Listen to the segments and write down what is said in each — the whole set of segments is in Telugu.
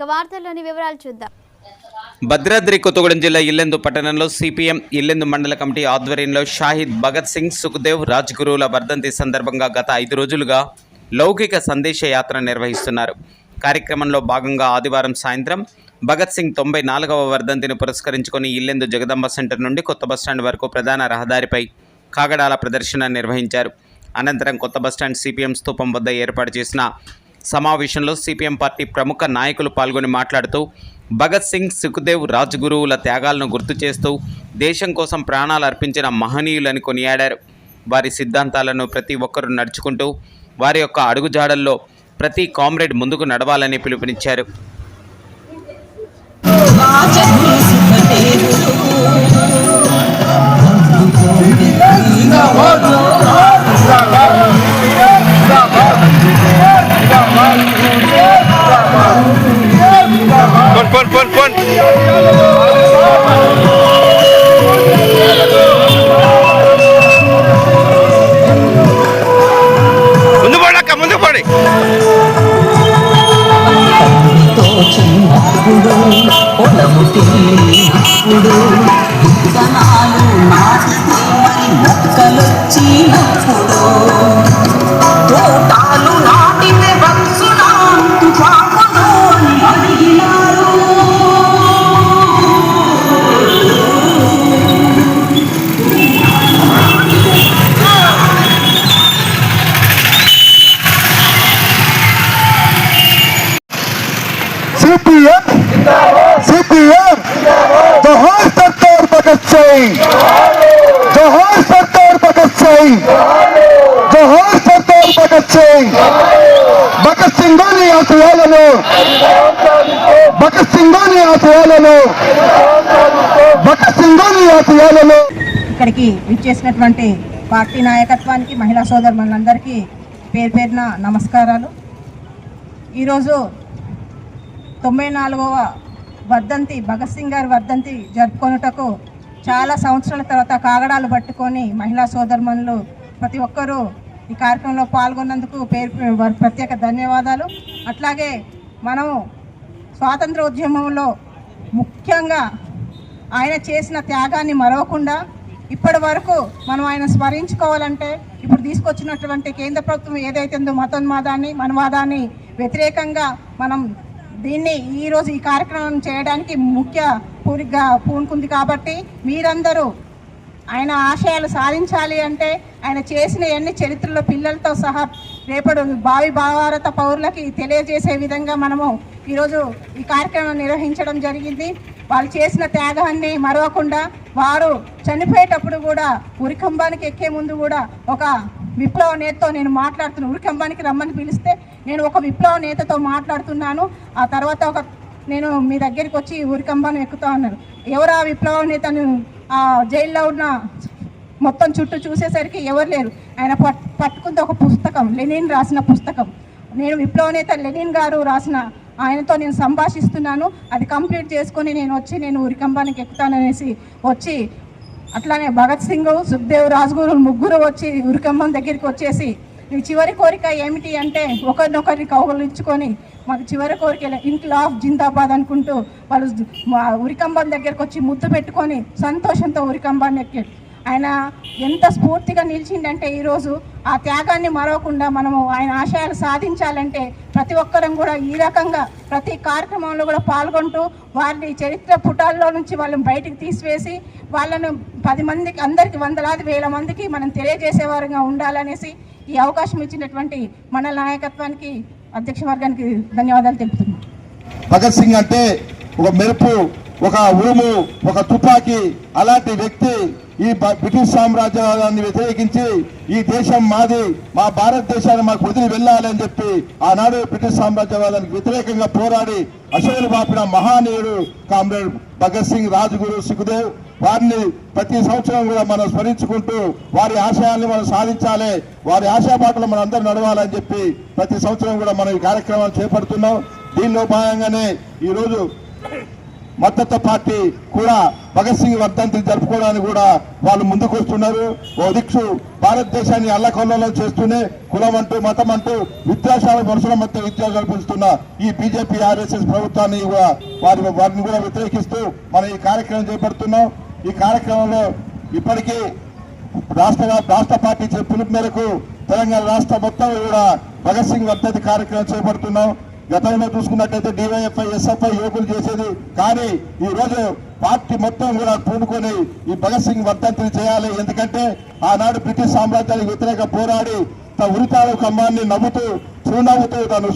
ఇక వార్తల్లోని వివరాలు చూద్దాం. భద్రాద్రి కొత్తగూడెం జిల్లా ఇల్లెందు పట్టణంలో సిపిఎం ఇల్లెందు మండల కమిటీ ఆధ్వర్యంలో షాహిద్ భగత్ సింగ్ సుఖ్దేవ్ రాజ్గురువుల వర్ధంతి సందర్భంగా గత ఐదు రోజులుగా లౌకిక సందేశ యాత్ర నిర్వహిస్తున్నారు. కార్యక్రమంలో భాగంగా ఆదివారం సాయంత్రం భగత్ సింగ్ తొంభై నాలుగవ వర్ధంతిని పురస్కరించుకొని ఇల్లెందు జగదంబ సెంటర్ నుండి కొత్త బస్టాండ్ వరకు ప్రధాన రహదారిపై కాగడాల ప్రదర్శన నిర్వహించారు. అనంతరం కొత్త బస్టాండ్ సిపిఎం స్థూపం వద్ద ఏర్పాటు చేసిన సమావేశంలో సిపిఎం పార్టీ ప్రముఖ నాయకులు పాల్గొని మాట్లాడుతూ భగత్ సింగ్ సుఖ్దేవ్ రాజ్గురువుల త్యాగాలను గుర్తు చేస్తూ దేశం కోసం ప్రాణాలు అర్పించిన మహనీయులని కొనియాడారు. వారి సిద్ధాంతాలను ప్రతి ఒక్కరూ నడుచుకుంటూ వారి యొక్క అడుగుజాడల్లో ప్రతి కామ్రేడ్ ముందుకు నడవాలని పిలుపునిచ్చారు. పొలము తీప్పుడు విత్తనాలు నాటితే మరి మొక్కలొచ్చినప్పుడు తోటాలు నాటితే सिंह జోహార్ సర్దార్ భగత్ సింగ్. భగత్ సింగ్ గారి ఆశయాలను భగత్ సింగ్ గారి ఆశయాలను భగత్ సింగ్ గారి ఆశయాలను. ఇక్కడికి విచ్చేసినటువంటి పార్టీ నాయకత్వానికి మహిళా సోదరులందరికీ పేరు పేరున నమస్కారాలు. ఈరోజు తొంభై నాలుగవ వర్ధంతి భగత్ సింగ్ గారి వర్ధంతి జరుపుకొనుటకు చాలా సంవత్సరాల తర్వాత కాగడాలు పట్టుకొని మహిళా సోదరుమణులు ప్రతి ఒక్కరూ ఈ కార్యక్రమంలో పాల్గొన్నందుకు పేరు ప్రత్యేక ధన్యవాదాలు. అట్లాగే మనము స్వాతంత్ర ఉద్యమంలో ముఖ్యంగా ఆయన చేసిన త్యాగాన్ని మరవకుండా ఇప్పటి వరకు మనం ఆయన స్మరించుకోవాలంటే ఇప్పుడు తీసుకొచ్చినటువంటి కేంద్ర ప్రభుత్వం ఏదైతే ఉందో మతోన్మాదాన్ని మనవాదాన్ని వ్యతిరేకంగా మనం దీన్ని ఈరోజు ఈ కార్యక్రమం చేయడానికి ముఖ్య పూరిగా పూనుకుంది కాబట్టి మీరందరూ ఆయన ఆశయాలు సాధించాలి అంటే ఆయన చేసిన ఎన్ని చరిత్రలో పిల్లలతో సహా రేపటి భావి భావారత పౌరులకి తెలియజేసే విధంగా మనము ఈరోజు ఈ కార్యక్రమం నిర్వహించడం జరిగింది. వాళ్ళు చేసిన త్యాగాన్ని మరవకుండా వారు చనిపోయేటప్పుడు కూడా ఉరికంబానికి ఎక్కే ముందు కూడా ఒక విప్లవ నేతతో నేను మాట్లాడుతున్నాను ఉరికంబానికి రమ్మని పిలిస్తే నేను ఒక విప్లవ నేతతో మాట్లాడుతున్నాను. ఆ తర్వాత ఒక నేను మీ దగ్గరికి వచ్చి ఊరికంబాను ఎక్కుతా అన్నాను. ఎవరు ఆ విప్లవ నేతను ఆ జైల్లో ఉన్న మొత్తం చుట్టూ చూసేసరికి ఎవరు లేరు. ఆయన పట్ పట్టుకుంది ఒక పుస్తకం లెనిన్ రాసిన పుస్తకం. నేను విప్లవ నేత లెనిన్ గారు రాసిన ఆయనతో నేను సంభాషిస్తున్నాను. అది కంప్లీట్ చేసుకొని నేను వచ్చి నేను ఉరికంబానికి ఎక్కుతాననేసి వచ్చి అట్లానే భగత్ సింగ్ సుఖదేవ్ రాజ్గురు ముగ్గురు వచ్చి ఉరికంబం దగ్గరికి వచ్చేసి నీ చివరి కోరిక ఏమిటి అంటే ఒకరినొకరిని కౌగులించుకొని మాకు చివరి కోరిక ఆఫ్ జిందాబాద్ అనుకుంటూ వాళ్ళు ఉరికంబం దగ్గరకు వచ్చి ముద్దు పెట్టుకొని సంతోషంతో ఉరికంబాన్ని ఎక్కారు ఆయన ఎంత స్ఫూర్తిగా నిలిచిందంటే ఈరోజు ఆ త్యాగాన్ని మరవకుండా మనము ఆయన ఆశయాలు సాధించాలంటే ప్రతి ఒక్కరం కూడా ఈ రకంగా ప్రతి కార్యక్రమంలో కూడా పాల్గొంటూ వారిని చరిత్ర పుటాల్లో నుంచి వాళ్ళని బయటికి తీసివేసి వాళ్ళను పది మందికి అందరికి వందలాది వేల మందికి మనం తెలియజేసేవారుగా ఉండాలనేసి ఈ అవకాశం ఇచ్చినటువంటి మన నాయకత్వానికి అధ్యక్ష వర్గానికి ధన్యవాదాలు తెలుపుతున్నాను భగత్ సింగ్ అంటే ఒక మెరుపు ఒక ఉరుము ఒక తుపాకీ అలాంటి వ్యక్తి ఈ బ్రిటిష్ సామ్రాజ్యవాదాన్ని వ్యతిరేకించి ఈ దేశం మాది మా భారతదేశాన్ని మాకు వదిలి వెళ్ళాలని చెప్పి ఆనాడు బ్రిటిష్ సామ్రాజ్యవాదానికి వ్యతిరేకంగా పోరాడి అసలు బాపిన మహానీయుడు కామ్రేడ్ భగత్ సింగ్ రాజ్గురు సుఖదేవ్ వారిని ప్రతి సంవత్సరం కూడా మనం స్మరించుకుంటూ వారి ఆశయాల్ని మనం సాధించాలి వారి ఆశాపాటలు మనం అందరూ నడవాలని చెప్పి ప్రతి సంవత్సరం కూడా మనం ఈ కార్యక్రమాలు చేపడుతున్నాం. దీనిలో భాగంగానే ఈరోజు మద్దతు పార్టీ కూడా భగత్ సింగ్ వర్ధంతి జరుపుకోవడానికి కూడా వాళ్ళు ముందుకు వస్తున్నారు. ఓ దిక్షు భారతదేశాన్ని అల్లకొల్లలో చేస్తూనే కులం అంటూ మతం అంటూ విద్యాశాల మనుషుల మధ్య విద్య కల్పిస్తున్న ఈ బీజేపీ ఆర్ఎస్ఎస్ ప్రభుత్వాన్ని కూడా వారి వారిని కూడా వ్యతిరేకిస్తూ మనం ఈ కార్యక్రమం చేపడుతున్నాం. ఈ కార్యక్రమంలో ఇప్పటికీ రాష్ట్ర రాష్ట్ర పార్టీ చెప్పిన పిలుపు మేరకు తెలంగాణ రాష్ట్ర మొత్తం కూడా భగత్ సింగ్ వర్ధంతి కార్యక్రమం చేపడుతున్నాం. గతంలో చూసుకున్నట్టయితే డివైఎఫ్ఐ ఎస్ఎఫ్ఐ యువకులు చేసేది కానీ ఈ రోజు పార్టీ మొత్తం కూడా పూనుకొని ఈ భగత్ సింగ్ వర్ధంతిని చేయాలి. ఎందుకంటే ఆనాడు బ్రిటిష్ సామ్రాజ్యానికి వ్యతిరేక పోరాడి తన ఉరితాడు కమ్మాన్ని నవ్వుతూ చిరునవ్వుతూ తను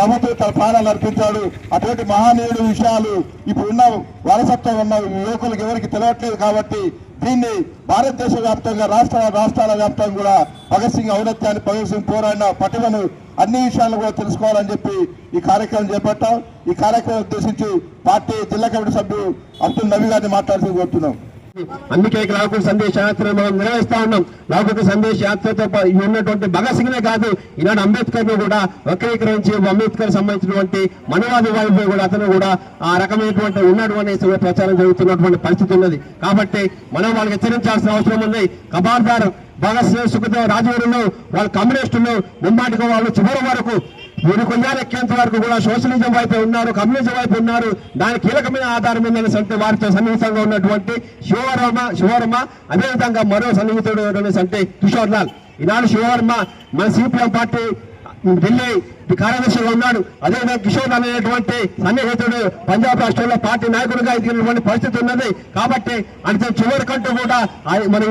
నవ్వుతూ తన ప్రాణాలు అర్పించాడు. అటువంటి మహానీయుడు విషయాలు ఇప్పుడున్న వారసత్వం ఉన్న యువకులకు ఎవరికి తెలియట్లేదు కాబట్టి దీన్ని భారతదేశ వ్యాప్తంగా రాష్ట్ర రాష్ట్రాల వ్యాప్తంగా కూడా భగత్ సింగ్ ఔన్నత్యాన్ని భగత్ సింగ్ పోరాడిన పటిమను అన్ని విషయాలను కూడా తెలుసుకోవాలని చెప్పి ఈ కార్యక్రమం చేపట్టాం. ఈ కార్యక్రమం ఉద్దేశించి పార్టీ జిల్లా కమిటీ సభ్యులు అబ్దుల్ నబీ గారిని మాట్లాడుతూ కోరుతున్నాం అందుకే ఈ సందేశ యాత్ర మనం నిర్వహిస్తా ఉన్నాం. లావుకు సందేశ యాత్రతో ఉన్నటువంటి భగత్ సింగ్నే కాదు ఈనాడు అంబేద్కర్ను కూడా వక్రీకరించి అంబేద్కర్ సంబంధించినటువంటి మనవాది వైపు కూడా అతను కూడా ఆ రకమైనటువంటి ఉన్నాడు అనేసి ప్రచారం జరుగుతున్నటువంటి పరిస్థితి ఉన్నది. కాబట్టి మనం వాళ్ళకి హెచ్చరించాల్సిన అవసరం ఉంది. కబార్దారు భగత్ సింగ్ సుఖదేవ్ రాజవీరులు వాళ్ళ కమ్యూనిస్టులు ముమ్మాటికి వాళ్ళు చివరి వరకు మూడు కొండాలు ఎక్కేంత వరకు కూడా సోషలిజం వైపు ఉన్నారు కమ్యూనిజం వైపు ఉన్నారు. దాని కీలకమైన ఆధారం ఏంటనే అంటే వారితో సన్నిహితంగా ఉన్నటువంటి శివవర్మ శివవర్మ అదేవిధంగా మరో సన్నిహితుడు అనేసి అంటే కిషోర్ లాల్. ఈనాడు శివవర్మ మన సిపిఎం పార్టీ ఢిల్లీ కార్యదర్శిగా ఉన్నాడు. అదేవిధంగా కిషోర్ అనేటువంటి సన్నిహితుడు పంజాబ్ రాష్ట్రంలో పార్టీ నాయకుడిగా ఎదిగినటువంటి పరిస్థితి ఉన్నది. కాబట్టి అంటే చివరి కంటూ కూడా మన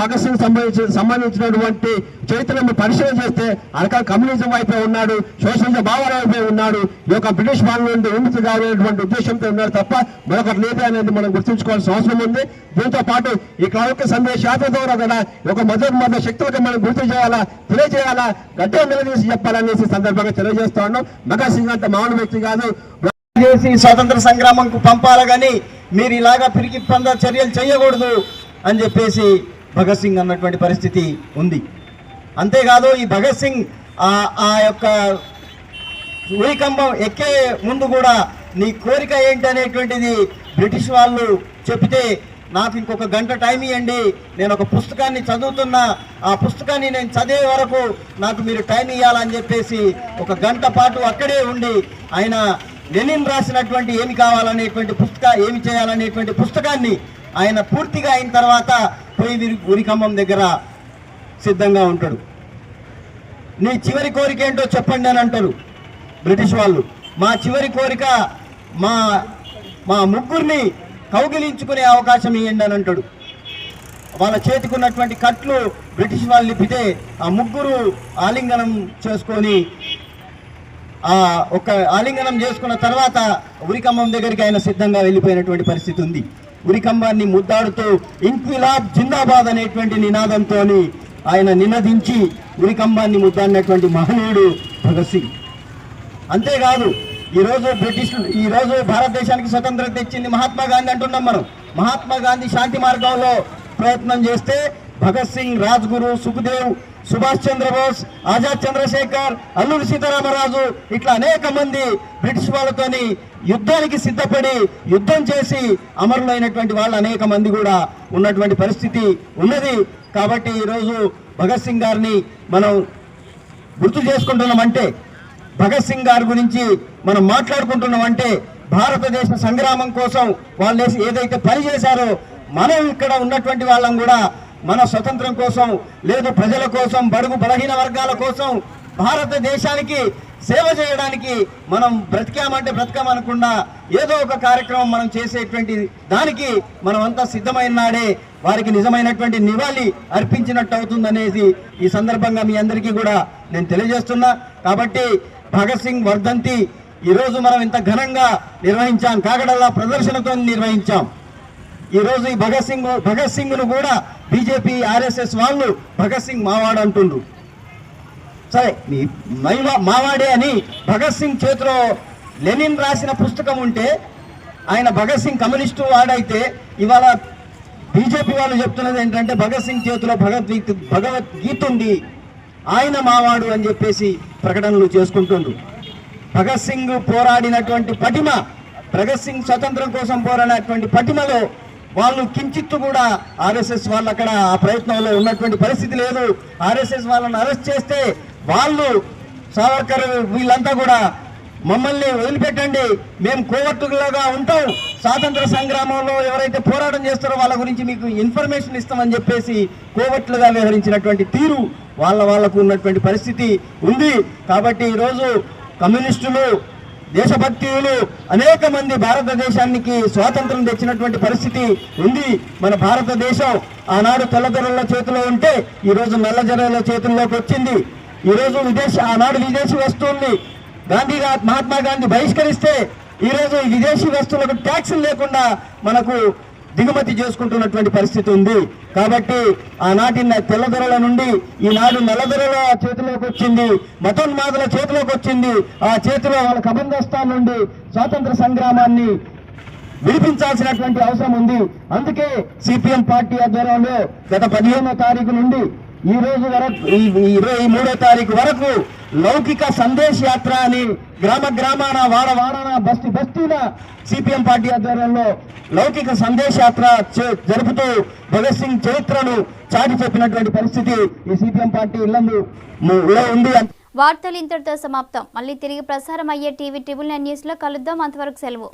భగత్ సింగ్ సంబంధించి సంబంధించినటువంటి చరిత్రను పరిశీలన చేస్తే అరకాల కమ్యూనిజం వైపే ఉన్నాడు సోషలిజం భావాల వైపే ఉన్నాడు. ఈ యొక్క బ్రిటిష్ పాలన నుండి విముక్తి కావాలనేటువంటి ఉద్దేశంతో ఉన్నాడు తప్ప మరొకటి లేదు అనేది మనం గుర్తుంచుకోవాల్సిన అవసరం ఉంది. దీంతో పాటు ఈ క్రౌక సందేశ యాత్ర ద్వారా కూడా ఒక మొదటి మొదటి శక్తులకు మనం గుర్తు చేయాలా తెలియజేయాలా గట్టిగా నిలదీసి చెప్పాలనేసి సందర్భంగా తెలియజేస్తా ఉన్నాం భగత్ సింగ్ అంటే మామూలు వ్యక్తి కాదు. చేసి స్వాతంత్ర సంగ్రామంకు పంపాలి కానీ మీరు ఇలాగా పిరికి పంద చర్యలు చేయకూడదు అని చెప్పేసి భగత్ సింగ్ అన్నటువంటి పరిస్థితి ఉంది. అంతేకాదు ఈ భగత్ సింగ్ ఆ- ఆ యొక్క ఉరికంబం ఎక్కే ముందు కూడా నీ కోరిక ఏంటి అనేటువంటిది బ్రిటిష్ వాళ్ళు చెప్తే నాకు ఇంకొక గంట టైం ఇవ్వండి నేను ఒక పుస్తకాన్ని చదువుతున్నా. ఆ పుస్తకాన్ని నేను చదివే వరకు నాకు మీరు టైం ఇవ్వాలని చెప్పేసి ఒక గంట పాటు అక్కడే ఉండి ఆయన లెనిన్ రాసినటువంటి ఏమి కావాలనేటువంటి పుస్తక ఏమి చేయాలనేటువంటి పుస్తకాన్ని ఆయన పూర్తిగా అయిన తర్వాత పోయి ఉరి- దగ్గర సిద్ధంగా ఉంటాడు. నీ చివరి కోరిక ఏంటో చెప్పండి అని అంటారు బ్రిటిష్ వాళ్ళు. మా చివరి కోరిక మా మా ముగ్గురిని కౌగిలించుకునే అవకాశం ఇవ్వండి అని అంటాడు. వాళ్ళ చేతికున్నటువంటి కట్లు బ్రిటిష్ వాళ్ళు నిప్పితే ఆ ముగ్గురు ఆలింగనం చేసుకొని ఆ ఒక ఆలింగనం చేసుకున్న తర్వాత ఉరికంబం దగ్గరికి ఆయన సిద్ధంగా వెళ్ళిపోయినటువంటి పరిస్థితి ఉంది. ఉరికంబాన్ని ముద్దాడుతూ ఇంక్విలాబ్ జిందాబాద్ అనేటువంటి నినాదంతో ఆయన నినదించి ఉరికంబాన్ని ముద్దాడినటువంటి మహనీయుడు భగత్ సింగ్. అంతేకాదు ఈరోజు బ్రిటిష్ ఈరోజు భారతదేశానికి స్వతంత్రం తెచ్చింది మహాత్మా గాంధీ అంటున్నాం మనం. మహాత్మా గాంధీ శాంతి మార్గంలో ప్రయత్నం చేస్తే భగత్ సింగ్ రాజ్గురు సుఖదేవ్ సుభాష్ చంద్రబోస్ ఆజాద్ చంద్రశేఖర్ అల్లూరి సీతారామరాజు ఇట్లా అనేక మంది బ్రిటిష్ వాళ్ళతోని యుద్ధానికి సిద్ధపడి యుద్ధం చేసి అమరులైనటువంటి వాళ్ళు అనేక మంది కూడా ఉన్నటువంటి పరిస్థితి ఉన్నది. కాబట్టి ఈరోజు భగత్ సింగ్ గారిని మనం గుర్తు చేసుకుంటున్నామంటే భగత్ సింగ్ గారి గురించి మనం మాట్లాడుకుంటున్నామంటే భారతదేశ సంగ్రామం కోసం వాళ్ళు ఏదైతే పని చేశారో మనం ఇక్కడ ఉన్నటువంటి వాళ్ళం కూడా మన స్వతంత్రం కోసం లేదు ప్రజల కోసం బడుగు బలహీన వర్గాల కోసం భారతదేశానికి సేవ చేయడానికి మనం బ్రతికామంటే బ్రతకామనకుండా ఏదో ఒక కార్యక్రమం మనం చేసేటువంటి దానికి మనం అంతా సిద్ధమైన నాడే వారికి నిజమైనటువంటి నివాళి అర్పించినట్టు అవుతుందనేది ఈ సందర్భంగా మీ అందరికీ కూడా నేను తెలియజేస్తున్నా. కాబట్టి భగత్ సింగ్ వర్ధంతి ఈరోజు మనం ఇంత ఘనంగా నిర్వహించాం. కాకడల్లా ప్రదర్శనతో నిర్వహించాం. ఈరోజు ఈ భగత్ సింగ్ భగత్ సింగ్ను కూడా బీజేపీ ఆర్ఎస్ఎస్ వాళ్ళు భగత్ సింగ్ మావాడు అంటుండ్రు. సరే మీ మావాడే అని భగత్ సింగ్ చేతిలో లెనిన్ రాసిన పుస్తకం ఉంటే ఆయన భగత్ సింగ్ కమ్యూనిస్టు వాడైతే ఇవాళ బీజేపీ వాళ్ళు చెప్తున్నది ఏంటంటే భగత్ సింగ్ చేతిలో భగవద్గీత భగవద్గీత ఉంది. ఆయన మావాడు అని చెప్పేసి ప్రకటనలు చేసుకుంటుండ్రు. భగత్ సింగ్ పోరాడినటువంటి పటిమ భగత్ సింగ్ స్వతంత్రం కోసం పోరాడినటువంటి పటిమలో వాళ్ళు కించిత్తు కూడా ఆర్ఎస్ఎస్ వాళ్ళు అక్కడ ఆ ప్రయత్నంలో ఉన్నటువంటి పరిస్థితి లేదు. ఆర్ఎస్ఎస్ వాళ్ళని అరెస్ట్ చేస్తే వాళ్ళు సావర్కర్ వీళ్ళంతా కూడా మమ్మల్ని వదిలిపెట్టండి మేము కోవర్టులాగా ఉంటాం. స్వాతంత్ర సంగ్రామంలో ఎవరైతే పోరాటం చేస్తారో వాళ్ళ గురించి మీకు ఇన్ఫర్మేషన్ ఇస్తామని చెప్పేసి కోవట్లుగా వ్యవహరించినటువంటి తీరు వాళ్ళ వాళ్ళకు ఉన్నటువంటి పరిస్థితి ఉంది. కాబట్టి ఈరోజు కమ్యూనిస్టులు దేశభక్తియులు అనేక మంది భారతదేశానికి స్వాతంత్రం తెచ్చినటువంటి పరిస్థితి ఉంది. మన భారతదేశం ఆనాడు తెల్లదొరల చేతిలో ఉంటే ఈరోజు నల్లజరల చేతుల్లోకి వచ్చింది. ఈరోజు విదేశీ ఆనాడు విదేశీ వస్తువుల్ని గాంధీ మహాత్మా గాంధీ బహిష్కరిస్తే ఈరోజు విదేశీ వస్తువులకు ట్యాక్సులు లేకుండా మనకు దిగుమతి చేసుకుంటున్నటువంటి పరిస్థితి ఉంది. కాబట్టి ఆనాటి న- తెల్లదొరల నుండి ఈనాడు నల్లదొరల చేతిలోకి వచ్చింది. మతోన్మాదుల చేతిలోకి వచ్చింది. ఆ చేతిలో వాళ్ళ కబంధస్థాన్ నుండి స్వాతంత్ర సంగ్రామాన్ని విడిపించాల్సినటువంటి అవసరం ఉంది. అందుకే సిపిఎం పార్టీ ఆధ్వర్యంలో గత పదిహేనో తారీఖు నుండి ఈ రోజు వరకు ఇరవై మూడో తారీఖు వరకు లౌకిక సందేశ్ యాత్ర అని గ్రామ గ్రామాన వాడ వాడన బస్తి బస్తీన సిపిఎం పార్టీ ఆధ్వర్యంలో లౌకిక సందేశ్ యాత్ర చే- జరుపుతూ భగత్ సింగ్ చరిత్రను చాటి చెప్పినటువంటి పరిస్థితి ఈ సిపిఎం పార్టీ ఇళ్ళలో ఉంది వార్తలు ఇంతటితో సమాప్తం. మళ్ళీ తిరిగి ప్రసారం అయ్యే టీవీ ట్రిబుల్ నైన్ న్యూస్లో కలుద్దాం. అంతవరకు సెలవు.